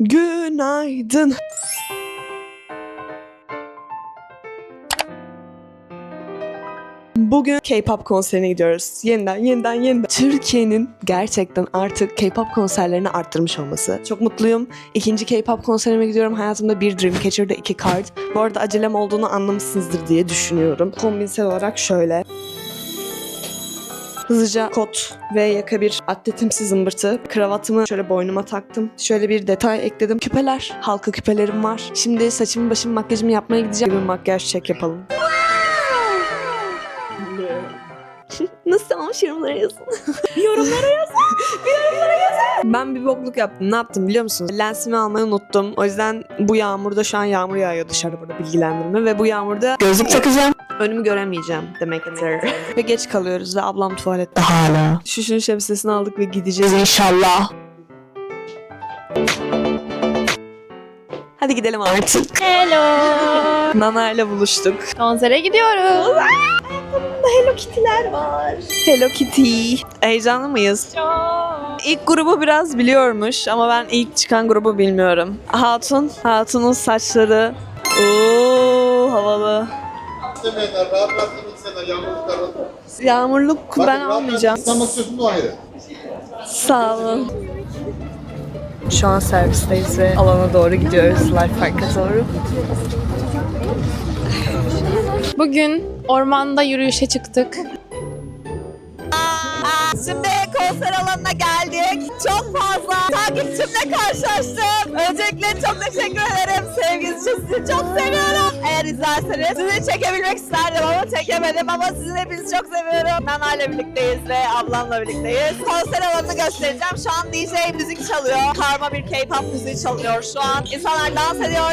Günaydın. Bugün K-pop konserine gidiyoruz. Yeniden, yeniden, yeniden. Türkiye'nin gerçekten artık K-pop konserlerini arttırmış olması. Çok mutluyum. İkinci K-pop konserime gidiyorum. Hayatımda bir Dreamcatcher'da iki card. Bu arada acelem olduğunu anlamışsınızdır diye düşünüyorum. Kombinsel olarak şöyle. Hızlıca kot ve yaka bir atletimsi zımbırtı. Kravatımı şöyle boynuma taktım. Şöyle bir detay ekledim. Küpeler. Halka küpelerim var. Şimdi saçımı başımı makyajımı yapmaya gideceğim. Bir makyaj çek yapalım. Nasıl olmuş yorumlara yazın. yorumlara yazın. yorumlara yazın. Ben bir bokluk yaptım. Ne yaptım biliyor musunuz? Lensimi almayı unuttum. O yüzden bu yağmurda şu an yağmur yağıyor dışarı burada bilgilendirme. Ve bu yağmurda gözlük takacağım. Önümü göremeyeceğim demektir. ve geç kalıyoruz ve ablam tuvalette hala. Şuşun şemsiyesini aldık ve gideceğiz inşallah. Hadi gidelim artık. Hello. Nana ile buluştuk. Konsere gidiyoruz. Hello Kitty'ler var. Hello Kitty. Heyecanlı mıyız? Çok. İlk grubu biraz biliyormuş ama ben ilk çıkan grubu bilmiyorum. Hatun, Hatun'un saçları. Oo havalı. İstemeyenden rahat rahat yemek isteyenler yağmurluk aradı. Yağmurluk Bakın, ben rahat almayacağım. rahat İstanbul istiyorsun bu ayrı. Sağ olun. Şu an servisteyiz ve alana doğru gidiyoruz. Life Park'a doğru. Bugün ormanda yürüyüşe çıktık. Şimdi konser alanına geldik. Çok fazla takipçimle karşılaştım. Öncelikle çok teşekkür ederim. Sevginiz için sizi çok seviyorum. Eğer izlerseniz sizi çekebilmek isterdim ama çekemedim ama sizin hepinizi çok seviyorum. Nana ile birlikteyiz ve ablamla birlikteyiz. Konser alanını göstereceğim. Şu an DJ müzik çalıyor. Karma bir K-pop müziği çalıyor şu an. İnsanlar dans ediyor.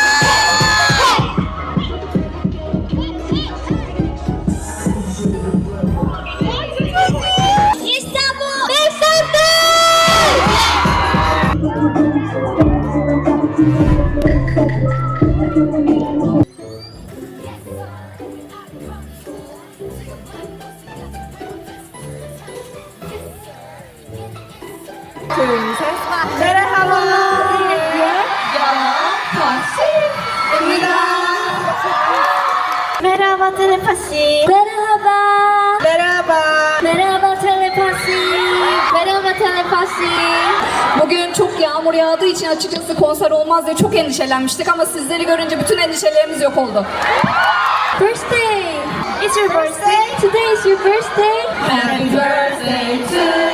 Merhaba telepasi. Merhaba. Merhaba. Yağmur yağdığı için açıkçası konser olmaz diye çok endişelenmiştik ama sizleri görünce bütün endişelerimiz yok oldu. Birthday. It's your birthday. Today is your birthday. Happy birthday to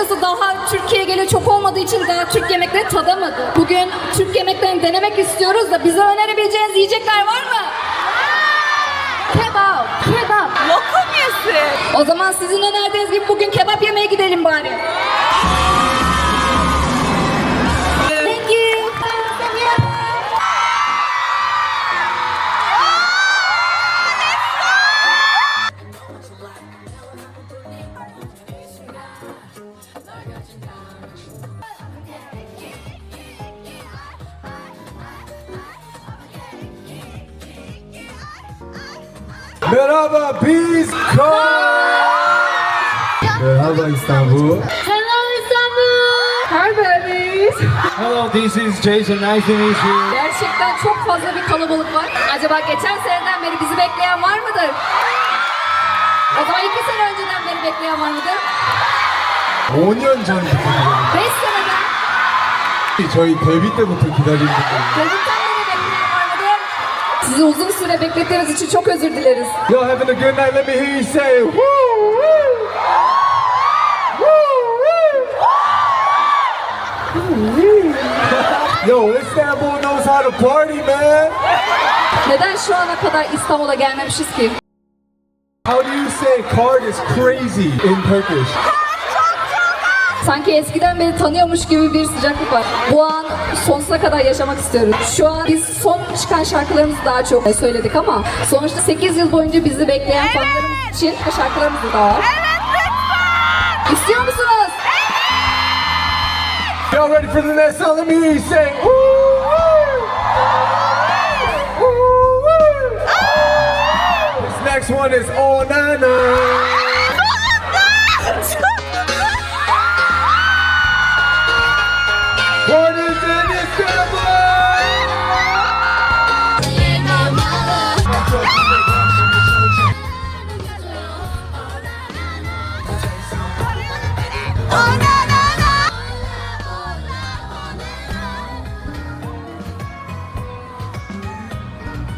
Açıkçası daha Türkiye'ye gele çok olmadığı için daha Türk yemekleri tadamadı. Bugün Türk yemeklerini denemek istiyoruz da bize önerebileceğiniz yiyecekler var mı? Kebap. Kebap. Lokum yesin. O zaman sizin önerdiğiniz gibi bugün kebap yemeye gidelim bari. Merhaba biz Merhaba İstanbul. Hello İstanbul. Hi babies. Hello, this is Jason. Nice to meet you. Gerçekten çok fazla bir kalabalık var. Acaba geçen seneden beri bizi bekleyen var mıdır? O zaman iki sene önceden beri bekleyen var mıdır? 5년 전부터 Beş seneden 저희 데뷔 때부터 기다린 분들. Çocuktan Sizi uzun süre beklettiğimiz için çok özür dileriz. Yo, having a good night. Let me hear you say woo woo. Woo woo. Yo, Istanbul knows how to party, man. Neden şu ana kadar İstanbul'a gelmemişiz ki? say card is crazy in Turkish. Sanki eskiden beni tanıyormuş gibi bir sıcaklık var. Bu an sonsuza kadar yaşamak istiyorum. Şu an biz son çıkan şarkılarımızı daha çok söyledik ama sonuçta 8 yıl boyunca bizi bekleyen fanlarımız için şarkılarımız da var. Evet lütfen! İstiyor musunuz? Y'all ready for the next song? Let me hear you say, woo, next one is Oh Nana. What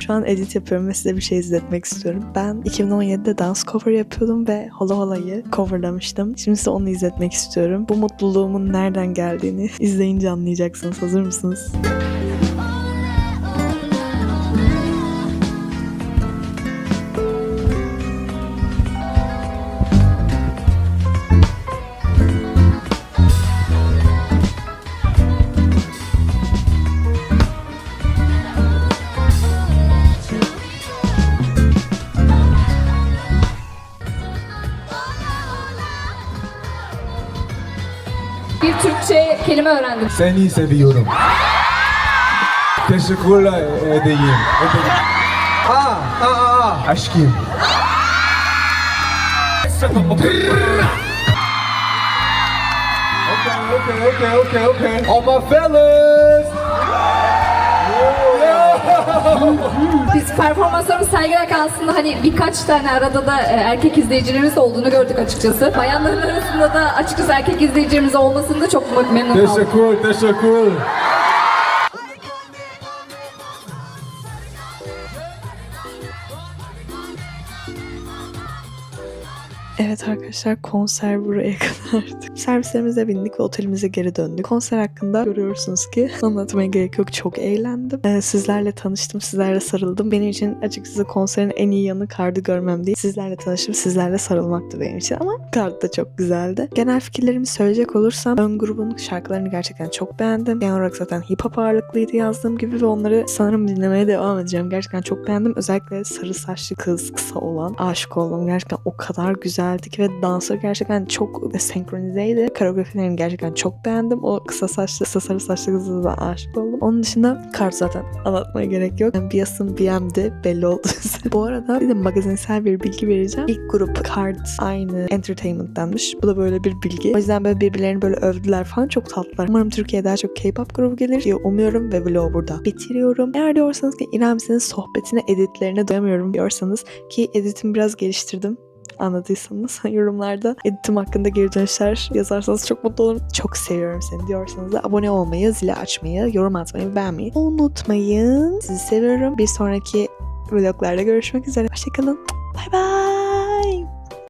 Şu an edit yapıyorum ve size bir şey izletmek istiyorum. Ben 2017'de dans cover yapıyordum ve Hola Hola'yı coverlamıştım. Şimdi size onu izletmek istiyorum. Bu mutluluğumun nereden geldiğini izleyince anlayacaksınız. Hazır mısınız? Kelime öğrendim. Seni seviyorum. Teşekkürler edeyim. edeyim. Aa, aa, aa, aşkım. Okay, okay, okay, okay, okay. All my fellas. Biz performanslarımız sergiler kalsında hani birkaç tane arada da e, erkek izleyicilerimiz olduğunu gördük açıkçası. Bayanların arasında da açıkçası erkek izleyicilerimiz olmasını da çok memnun kaldım. Teşekkür, teşekkür. Evet arkadaşlar konser buraya kadardı. Servislerimize bindik ve otelimize geri döndük. Konser hakkında görüyorsunuz ki anlatmaya gerek yok. Çok eğlendim. Ee, sizlerle tanıştım, sizlerle sarıldım. Benim için açıkçası konserin en iyi yanı kardı görmem değil. Sizlerle tanıştım, sizlerle sarılmaktı benim için ama kart da çok güzeldi. Genel fikirlerimi söyleyecek olursam ön grubun şarkılarını gerçekten çok beğendim. Genel olarak zaten hip hop ağırlıklıydı yazdığım gibi ve onları sanırım dinlemeye devam edeceğim. Gerçekten çok beğendim. Özellikle sarı saçlı kız kısa olan aşık oldum. Gerçekten o kadar güzeldi ki ve dansı gerçekten çok senkronizeydi. Koreografilerini gerçekten çok beğendim. O kısa saçlı, kısa sarı saçlı kıza da aşık oldum. Onun dışında kart zaten anlatmaya gerek yok. Yani Bias'ın BM'di belli oldu. Bu arada bir de magazinsel bir bilgi vereceğim. İlk grup Kart aynı Entertainment'tanmış. Bu da böyle bir bilgi. O yüzden böyle birbirlerini böyle övdüler falan çok tatlılar. Umarım Türkiye'ye daha çok K-pop grubu gelir diye umuyorum ve vlogu burada bitiriyorum. Eğer diyorsanız ki İrem sohbetine, editlerine doyamıyorum diyorsanız ki editimi biraz geliştirdim anladıysanız yorumlarda editim hakkında geri dönüşler yazarsanız çok mutlu olurum. Çok seviyorum seni diyorsanız da abone olmayı, zili açmayı, yorum atmayı beğenmeyi unutmayın. Sizi seviyorum. Bir sonraki vloglarda görüşmek üzere. Hoşçakalın. Bay bay.